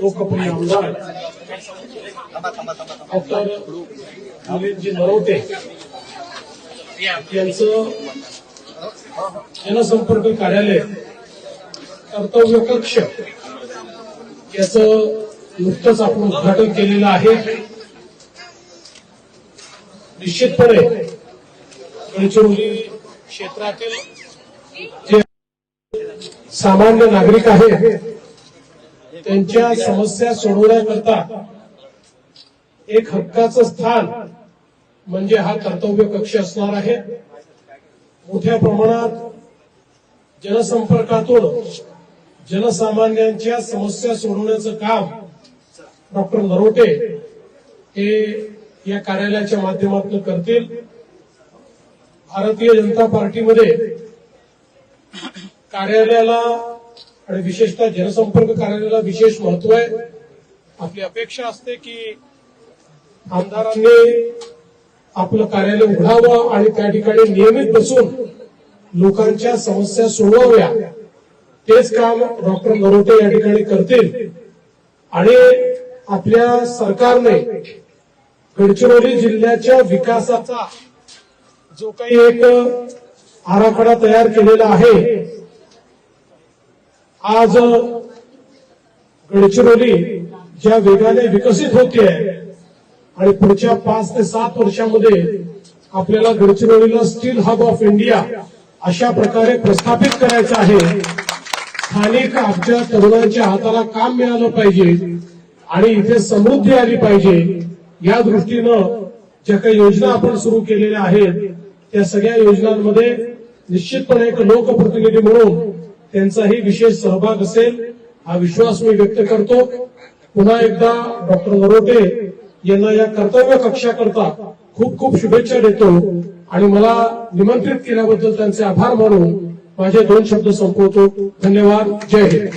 लोकप्रिय आमदार डॉक्टर मिलिंदजी नरवते यांचं जनसंपर्क कार्यालय कर्तव्य कक्ष याचं नुकतंच आपण उद्घाटन केलेलं आहे. निश्चितपणे गडचिरोली क्षेत्रातील जे सामान्य नागरिक आहेत त्यांच्या समस्या सोडवण्याकरता एक हक्काचं स्थान म्हणजे हा कर्तव्य कक्ष असणार आहे. मोठ्या प्रमाणात जनसंपर्कातून जनसामान्यांच्या समस्या सोडवण्याचं काम डॉक्टर नरोटे हे या कार्यालयाच्या माध्यमातून करतील. भारतीय जनता पार्टीमध्ये कार्यालयाला आणि विशेषतः जनसंपर्क कार्यालयाला विशेष महत्त्व आहे. आपली अपेक्षा असते की आमदारांनी आपलं कार्यालय उघडावं आणि त्या ठिकाणी नियमित बसून लोकांच्या समस्या सोडवाव्या. तेच काम डॉक्टर नरोटे या ठिकाणी करतील. आणि आपल्या सरकारने गडचिरोली जिल्ह्याच्या विकासाचा जो काही एक आराखडा तयार केलेला आहे आज गडचिरोली ज्या वेगाने विकसित होते आणि पुढच्या पाच ते सात वर्षामध्ये आपल्याला गडचिरोलीला स्टील हब ऑफ इंडिया अशा प्रकारे प्रस्थापित करायचं आहे स्थानिक आमच्या तरुणांच्या हाताला काम मिळालं पाहिजे आणि इथे समृद्धी आली पाहिजे या दृष्टीनं ज्या काही योजना आपण सुरू केलेल्या आहेत त्या सगळ्या योजनांमध्ये निश्चितपणे एक लोकप्रतिनिधी म्हणून त्यांचाही विशेष सहभाग असेल हा विश्वास मी व्यक्त करतो. पुन्हा एकदा डॉक्टर नरोटे यांना या कर्तव्य कक्षाकरता खूप खूप शुभेच्छा देतो आणि मला निमंत्रित केल्याबद्दल त्यांचे आभार मानून माझे दोन शब्द संपवतो. धन्यवाद. जय हिंद.